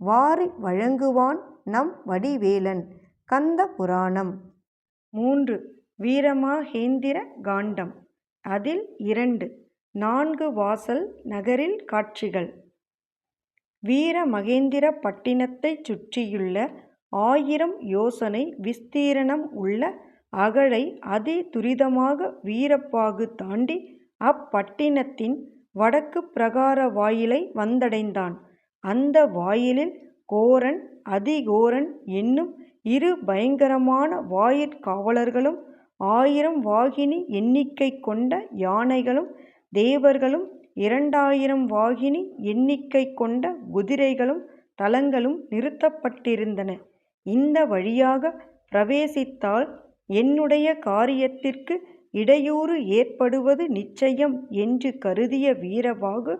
வாரி வழங்குவான் நம் வடிவேலன். கந்த புராணம். மூன்று. வீரமாகேந்திர காண்டம். அதில் இரண்டு. நான்கு வாசல் நகரில் காட்சிகள். வீரமகேந்திர பட்டினத்தைச் சுற்றியுள்ள ஆயிரம் யோசனை விஸ்தீரணம் உள்ள அகழை அதி துரிதமாக வீரப்பாகு தாண்டி அப்பட்டினத்தின் வடக்கு பிரகார வாயிலை வந்தடைந்தான். அந்த வாயிலில் கோரன் அதிகோரன் என்னும் இரு பயங்கரமான வாயிற்காவலர்களும் ஆயிரம் வாகினி எண்ணிக்கை கொண்ட யானைகளும் தேவர்களும் இரண்டாயிரம் வாகினி எண்ணிக்கை கொண்ட குதிரைகளும் தளங்களும் நிறுத்தப்பட்டிருந்தன. இந்த வழியாக பிரவேசித்தால் என்னுடைய காரியத்திற்கு இடையூறு ஏற்படுவது நிச்சயம் என்று கருதிய வீரபாகு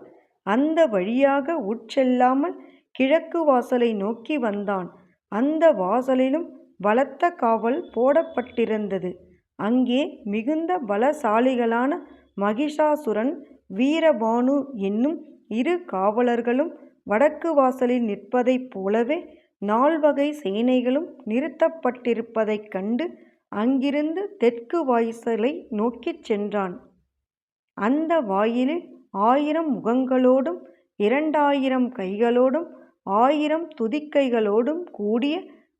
அந்த வழியாக உட்செல்லாமல் கிழக்கு வாசலை நோக்கி வந்தான். அந்த வாசலிலும் பலத்த காவல் போடப்பட்டிருந்தது. அங்கே மிகுந்த பலசாலிகளான மகிஷாசுரன் வீரபானு என்னும் இரு காவலர்களும் வடக்கு வாசலில் நிற்பதைப் போலவே நால்வகை சேனைகளும் நிறுத்தப்பட்டிருப்பதைக் கண்டு அங்கிருந்து தெற்கு வாசலை நோக்கிச் சென்றான். அந்த வாயிலில் ஆயிரம் முகங்களோடும் இரண்டாயிரம் கைகளோடும் ஆயிரம் துதிக்கைகளோடும் கூடிய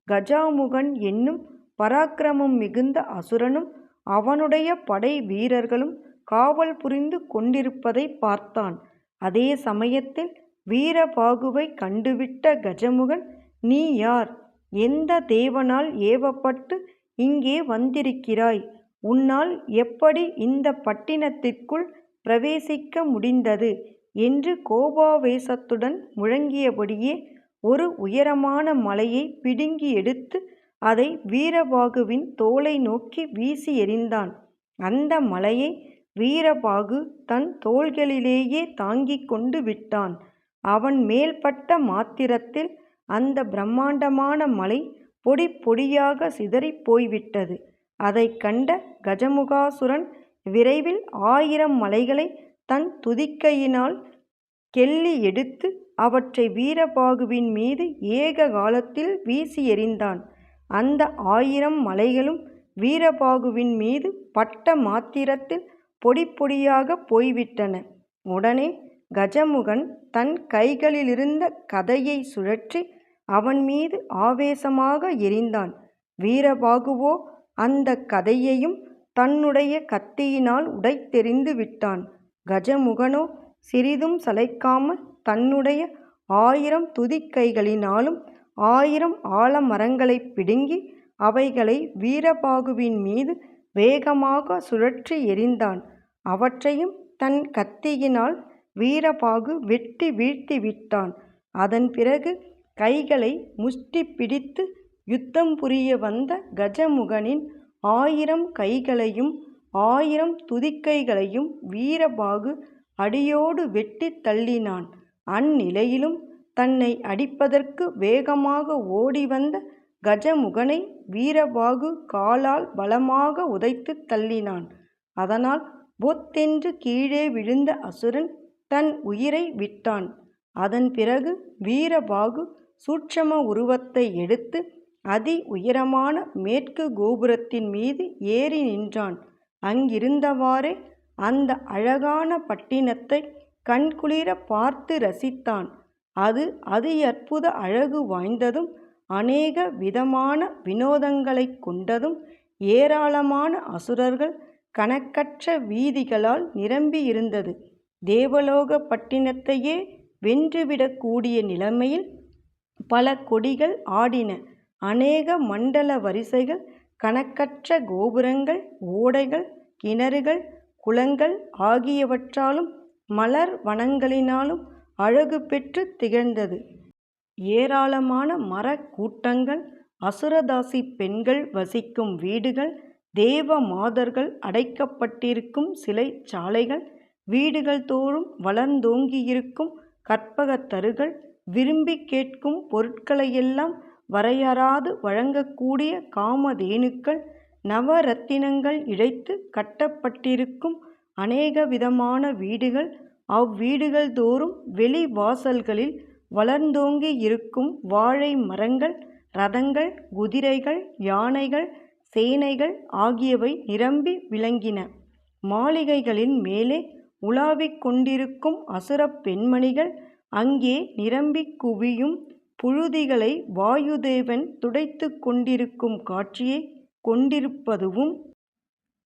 கஜாமுகன் என்னும் பராக்கிரமம் மிகுந்த அசுரனும் அவனுடைய படை வீரர்களும் காவல் புரிந்து கொண்டிருப்பதைப் பார்த்தான். அதே சமயத்தில் வீரபாகுவை கண்டுவிட்ட கஜமுகன் நீ யார்? எந்த தேவனால் ஏவப்பட்டு இங்கே வந்திருக்கிறாய்? உன்னால் எப்படி இந்த பட்டினத்திற்குள் பிரவேசிக்க முடிந்தது? என்று கோபாவேசத்துடன் முழங்கியபடியே ஒரு உயரமான மலையை பிடுங்கி எடுத்து அதை வீரபாகுவின் தோளை நோக்கி வீசி எறிந்தான். அந்த மலையை வீரபாகு தன் தோள்களிலேயே தாங்கிக் கொண்டு விட்டான். அவன் மேல்பட்ட மாத்திரத்தில் அந்த பிரம்மாண்டமான மலை பொடி பொடியாக சிதறிப் போய்விட்டது. அதைக் கண்ட கஜமுகாசுரன் விரைவில் ஆயிரம் மலைகளை தன் துதிக்கையினால் கெள்ளி எடுத்து அவற்றை வீரபாகுவின் மீது ஏக காலத்தில் வீசி எறிந்தான். அந்த ஆயிரம் மலைகளும் வீரபாகுவின் மீது பட்ட மாத்திரத்தில் பொடி பொடியாகப் போய்விட்டன. உடனே கஜமுகன் தன் கைகளிலிருந்த கதையை சுழற்றி அவன் மீது ஆவேசமாக எறிந்தான். வீரபாகுவோ அந்த கதையையும் தன்னுடைய கத்தியினால் உடைத்தெறிந்து விட்டான். கஜமுகனோ சிறிதும் சளைக்காமல் தன்னுடைய ஆயிரம் துதிக்கைகளினாலும் ஆயிரம் ஆலமரங்களைப் பிடுங்கி அவைகளை வீரபாகுவின் மீது வேகமாக சுழற்றி எறிந்தான். அவற்றையும் தன் கத்தியினால் வீரபாகு வெட்டி வீழ்த்தி விட்டான். அதன் பிறகு கைகளை முஷ்டி பிடித்து யுத்தம் புரிய வந்த கஜமுகனின் ஆயிரம் கைகளையும் ஆயிரம் துதிக்கைகளையும் வீரபாகு அடியோடு வெட்டித் தள்ளினான். அந்நிலையிலும் தன்னை அடிப்பதற்கு வேகமாக ஓடிவந்த கஜமுகனை வீரபாகு காலால் பலமாக உதைத்துத் தள்ளினான். அதனால் பொத்தென்று கீழே விழுந்த அசுரன் தன் உயிரை விட்டான். அதன் பிறகு வீரபாகு சூட்சம உருவத்தை எடுத்து அதி உயரமான மேற்கு கோபுரத்தின் மீது ஏறி நின்றான். அங்கிருந்தவாறே அந்த அழகான பட்டினத்தை கண்குளிர பார்த்து ரசித்தான். அது அதியற்புத அழகு வாய்ந்ததும் அநேக விதமான வினோதங்களைக் கொண்டதும் ஏராளமான அசுரர்கள் கணக்கற்ற வீதிகளால் நிரம்பியிருந்தது. தேவலோகப் பட்டினத்தையே வென்றுவிடக்கூடிய நிலைமையில் பல கொடிகள் ஆடின. அநேக மண்டல வரிசைகள் கணக்கற்ற கோபுரங்கள் ஓடைகள் கிணறுகள் குளங்கள் ஆகியவற்றாலும் மலர் வனங்களினாலும் அழகு பெற்று திகழ்ந்தது. ஏராளமான மரக்கூட்டங்கள் அசுரதாசி பெண்கள் வசிக்கும் வீடுகள் தேவ மாதர்கள் அடைக்கப்பட்டிருக்கும் சிலை சாலைகள் வீடுகள் தோறும் வளர்ந்தோங்கியிருக்கும் கற்பகத்தருகள் விரும்பி விரும்பிக் கேட்கும் பொருட்களையெல்லாம் வரையறாது வழங்கக்கூடிய காமதேனுக்கள் நவரத்தினங்கள் இழைத்து கட்டப்பட்டிருக்கும் அநேக விதமான வீடுகள் அவ்வீடுகள் தோறும் வெளி வாசல்களில் வளர்ந்தோங்கியிருக்கும் வாழை மரங்கள் ரதங்கள் குதிரைகள் யானைகள் சேனைகள் ஆகியவை நிரம்பி விளங்கின. மாளிகைகளின் மேலே உலாவிக் கொண்டிருக்கும் அசுரப் பெண்மணிகள் அங்கே நிரம்பிக் குவியும் புழுதிகளை வாயுதேவன் துடைத்துக் கொண்டிருக்கும் காட்சியைக் கொண்டிருப்பதுவும்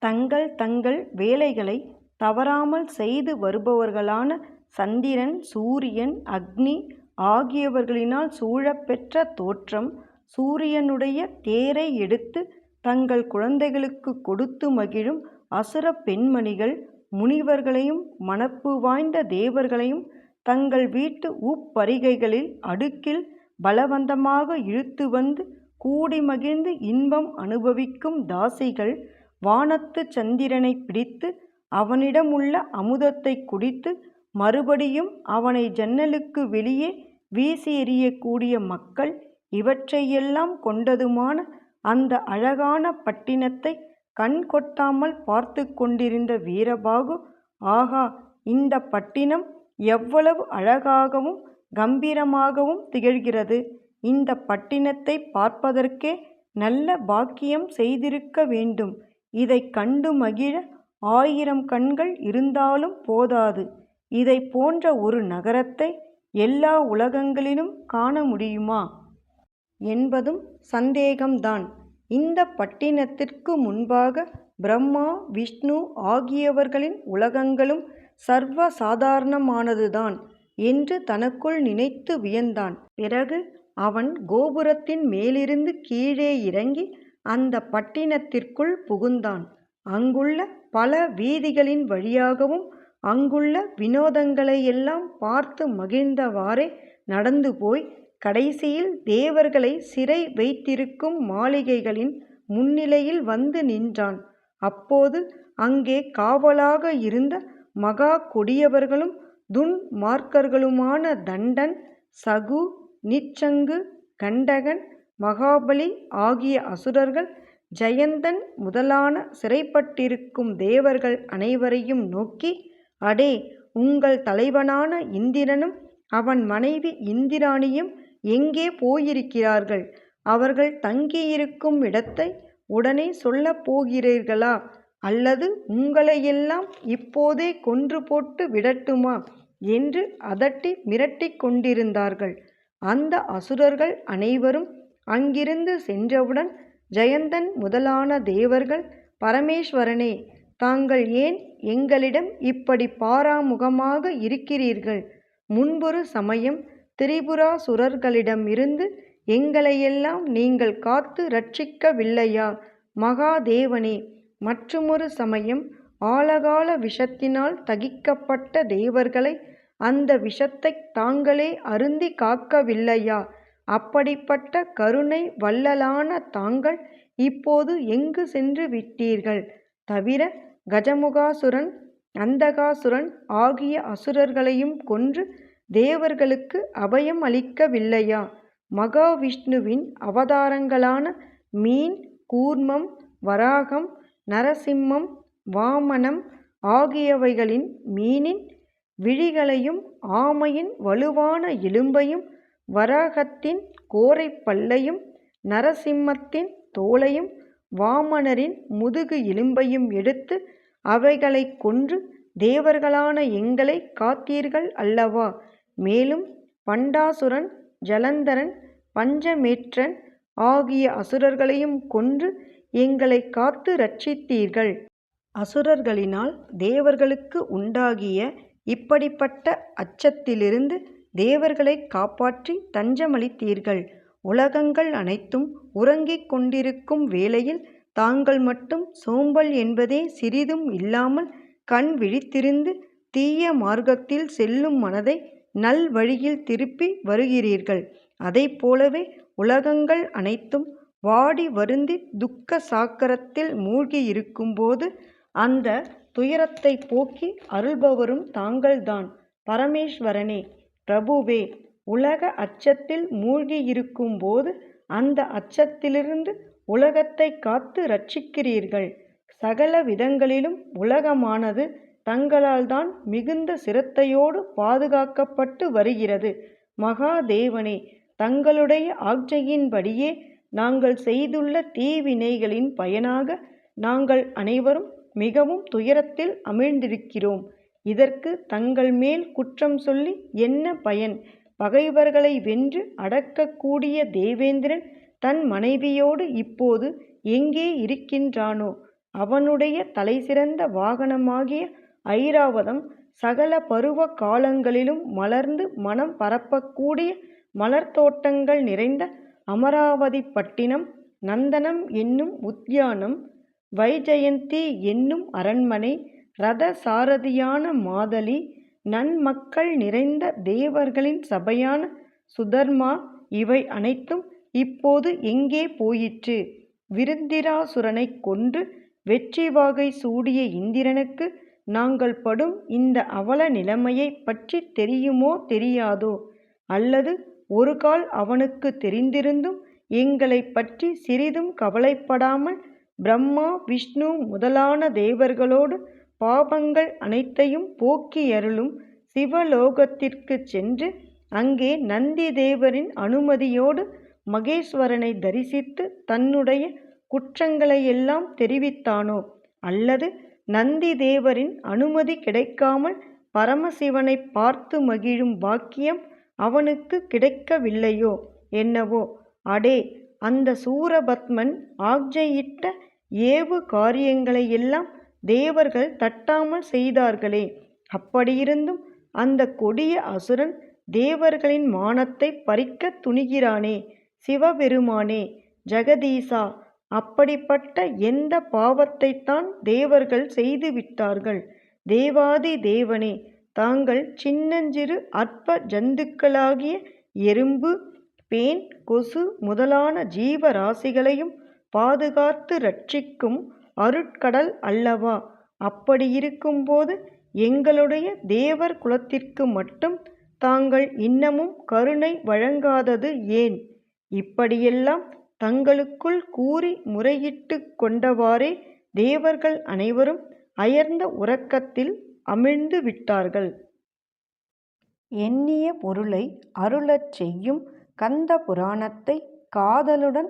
தங்கள் தங்கள் வேலைகளைத் தவறாமல் செய்து வருபவர்களான சந்திரன் சூரியன் அக்னி ஆகியவர்களினால் சூழப்பெற்ற தோற்றம் சூரியனுடைய தேரை எடுத்து தங்கள் குழந்தைகளுக்குக் கொடுத்து மகிழும் அசுரப் பெண்மணிகள் முனிவர்களையும் மணப்பு வாய்ந்த தேவர்களையும் தங்கள் வீட்டு உப்பரிகைகளில் அடுக்கில் பலவந்தமாக இழுத்து வந்து கூடி மகிழ்ந்து இன்பம் அனுபவிக்கும் தாசிகள் வானத்து சந்திரனைப் பிடித்து அவனிடமுள்ள அமுதத்தை குடித்து மறுபடியும் அவனை ஜன்னலுக்கு வெளியே வீசி எறியக்கூடிய மக்கள் இவற்றையெல்லாம் கொண்டதுமான அந்த அழகான பட்டினத்தை கண் கொட்டாமல் பார்த்து கொண்டிருந்த வீரபாகு ஆகா இந்த பட்டினம் எவ்வளவு அழகாகவும் கம்பீரமாகவும் திகழ்கிறது. இந்த பட்டினத்தை பார்ப்பதற்கே நல்ல பாக்கியம் செய்திருக்க வேண்டும். இதை கண்டு மகிழ ஆயிரம் கண்கள் இருந்தாலும் போதாது. இதைப் போன்ற ஒரு நகரத்தை எல்லா உலகங்களிலும் காண முடியுமா? என்பதும் சந்தேகம்தான். இந்த பட்டினத்திற்கு முன்பாக பிரம்மா விஷ்ணு ஆகியவர்களின் உலகங்களும் சர்வ சாதாரணமானதுதான். என்று தனக்குள் நினைத்து வியந்தான். பிறகு அவன் கோபுரத்தின் மேலிருந்து கீழே இறங்கி அந்த பட்டினத்திற்குள் புகுந்தான். அங்குள்ள பல வீதிகளின் வழியாகவும் அங்குள்ள வினோதங்களையெல்லாம் பார்த்து மகிழ்ந்தவாறே நடந்து போய் கடைசியில் தேவர்களை சிறை வைத்திருக்கும் மாளிகைகளின் முன்னிலையில் வந்து நின்றான். அப்போது அங்கே காவலாக இருந்த மகா கொடியவர்களும் துன்மார்க்கர்களுமான தண்டன் சகு நிச்சங்கு கண்டகன் மகாபலி ஆகிய அசுரர்கள் ஜெயந்தன் முதலான சிறைப்பட்டிருக்கும் தேவர்கள் அனைவரையும் நோக்கி அடே உங்கள் தலைவனான இந்திரனும் அவன் மனைவி இந்திராணியும் எங்கே போயிருக்கிறார்கள்? அவர்கள் தங்கியிருக்கும் இடத்தை உடனே சொல்லப் போகிறீர்களா? அல்லது உங்களையெல்லாம் இப்போதே கொன்று போட்டு விடட்டுமா? என்று அதட்டி மிரட்டி கொண்டிருந்தார்கள். அந்த அசுரர்கள் அனைவரும் அங்கிருந்து சென்றவுடன் ஜெயந்தன் முதலான தேவர்கள் பரமேஸ்வரனே தாங்கள் ஏன் எங்களிடம் இப்படி பாராமுகமாக இருக்கிறீர்கள்? முன்பொரு சமயம் திரிபுராசுரர்களிடமிருந்து எங்களையெல்லாம் நீங்கள் காத்து ரட்சிக்கவில்லையா மகாதேவனே மற்றுமொரு சமயம் ஆலகால விஷத்தினால் தகிக்கப்பட்ட தேவர்களை அந்த விஷத்தைத் தாங்களே அருந்திக் காக்கவில்லையா? அப்படிப்பட்ட கருணை வள்ளலான தாங்கள் இப்போது எங்கு சென்று விட்டீர்கள்? தவிர கஜமுகாசுரன் அந்தகாசுரன் ஆகிய அசுரர்களையும் கொன்று தேவர்களுக்கு அபயம் அளிக்கவில்லையா? மகாவிஷ்ணுவின் அவதாரங்களான மீன் கூர்மம் வராகம் நரசிம்மம் வாமனம் ஆகியவைகளின் மீனின் விழிகளையும் ஆமையின் வலுவான எலும்பையும் வராகத்தின் கோரைப் பல்லையும் நரசிம்மத்தின் தோலையும் வாமனரின் முதுகு எலும்பையும் எடுத்து அவைகளைக் கொன்று தேவர்களான எங்களை காத்தீர்கள் அல்லவா? மேலும் பண்டாசுரன் ஜலந்தரன் பஞ்சமேற்றன் ஆகிய அசுரர்களையும் கொன்று எங்களை காத்து ரட்சித்தீர்கள் அசுரர்களினால் தேவர்களுக்கு உண்டாகிய இப்படிப்பட்ட அச்சத்திலிருந்து தேவர்களை காப்பாற்றி தஞ்சமளித்தீர்கள். உலகங்கள் அனைத்தும் உறங்கிக் கொண்டிருக்கும் வேளையில் தாங்கள் மட்டும் சோம்பல் என்பதே சிறிதும் இல்லாமல் கண் விழித்திருந்து தீய மார்க்கத்தில் செல்லும் மனதை நல் வழியில் திருப்பி வருகிறீர்கள். அதைப் போலவே உலகங்கள் அனைத்தும் வாடி வருந்தி துக்க சாக்கரத்தில் மூழ்கி இருக்கும்போது அந்த துயரத்தை போக்கி அருள்பவரும் தாங்கள்தான். பரமேஸ்வரனே பிரபுவே உலக அச்சத்தில் மூழ்கியிருக்கும்போது அந்த அச்சத்திலிருந்து உலகத்தை காத்து ரட்சிக்கிறீர்கள். சகல விதங்களிலும் உலகமானது தங்களால் தான் மிகுந்த சிரத்தையோடு பாதுகாக்கப்பட்டு வருகிறது. மகாதேவனே தங்களுடைய ஆக்ஞையின்படியே நாங்கள் செய்துள்ள தீவினைகளின் பயனாக நாங்கள் அனைவரும் மிகவும் துயரத்தில் அமிழ்ந்திருக்கிறோம். இதற்கு தங்கள் மேல் குற்றம் சொல்லி என்ன பயன்? பகைவர்களை வென்று அடக்கக்கூடிய தேவேந்திரன் தன் மனைவியோடு இப்போது எங்கே இருக்கின்றானோ? அவனுடைய தலைசிறந்த வாகனமாகிய ஐராவதம் சகல பருவ காலங்களிலும் மலர்ந்து மனம் பரப்பக்கூடிய மலர் தோட்டங்கள் நிறைந்த அமராவதி பட்டினம் நந்தனம் என்னும் உத்யானம் வைஜெயந்தி என்னும் அரண்மனை ரத சாரதியான மாதலி நன்மக்கள் நிறைந்த தேவர்களின் சபையான சுதர்மா இவை அனைத்தும் இப்போது எங்கே போயிற்று? விருந்திராசுரனைக் கொன்று வெற்றி வாகை சூடிய இந்திரனுக்கு நாங்கள் படும் இந்த அவல நிலைமையை பற்றி தெரியுமோ தெரியாதோ? அல்லது ஒரு கால் அவனுக்கு தெரிந்திருந்தும் எங்களை பற்றி சிறிதும் கவலைப்படாமல் பிரம்மா விஷ்ணு முதலான தேவர்களோடு பாபங்கள் அனைத்தையும் போக்கியருளும் சிவலோகத்திற்குச் சென்று அங்கே நந்தி தேவரின் அனுமதியோடு மகேஸ்வரனை தரிசித்து தன்னுடைய குற்றங்களையெல்லாம் தெரிவித்தானோ? அல்லது நந்தி தேவரின் அனுமதி கிடைக்காமல் பரமசிவனை பார்த்து மகிழும் பாக்கியம் அவனுக்கு கிடைக்கவில்லையோ? என்னவோ? அடே அந்த சூரபத்மன் ஆக்ஞையிட்ட ஏவு காரியங்களை எல்லாம் தேவர்கள் தட்டாமல் செய்தார்களே. அப்படியிருந்தும் அந்த கொடிய அசுரன் தேவர்களின் மானத்தை பறிக்க துணிகிறானே. சிவபெருமானே ஜெகதீசா அப்படிப்பட்ட எந்த பாவத்தைத்தான் தேவர்கள் செய்து விட்டார்கள் தேவாதி தேவனே தாங்கள் சின்னஞ்சிறு அற்ப ஜந்துக்களாகிய எறும்பு பேன் கொசு முதலான ஜீவராசிகளையும் பாதுகாத்து ரட்சிக்கும் அருட்கடல் அல்லவா? அப்படியிருக்கும்போது எங்களுடைய தேவர் குலத்திற்கு மட்டும் தாங்கள் இன்னமும் கருணை வழங்காதது ஏன்? இப்படியெல்லாம் தங்களுக்குள் கூறி முறையிட்டு கொண்டவாறே தேவர்கள் அனைவரும் அயர்ந்த உறக்கத்தில் அமிழ்ந்து விட்டார்கள். எண்ணிய பொருளை அருளச் செய்யும் கந்த புராணத்தை காதலுடன்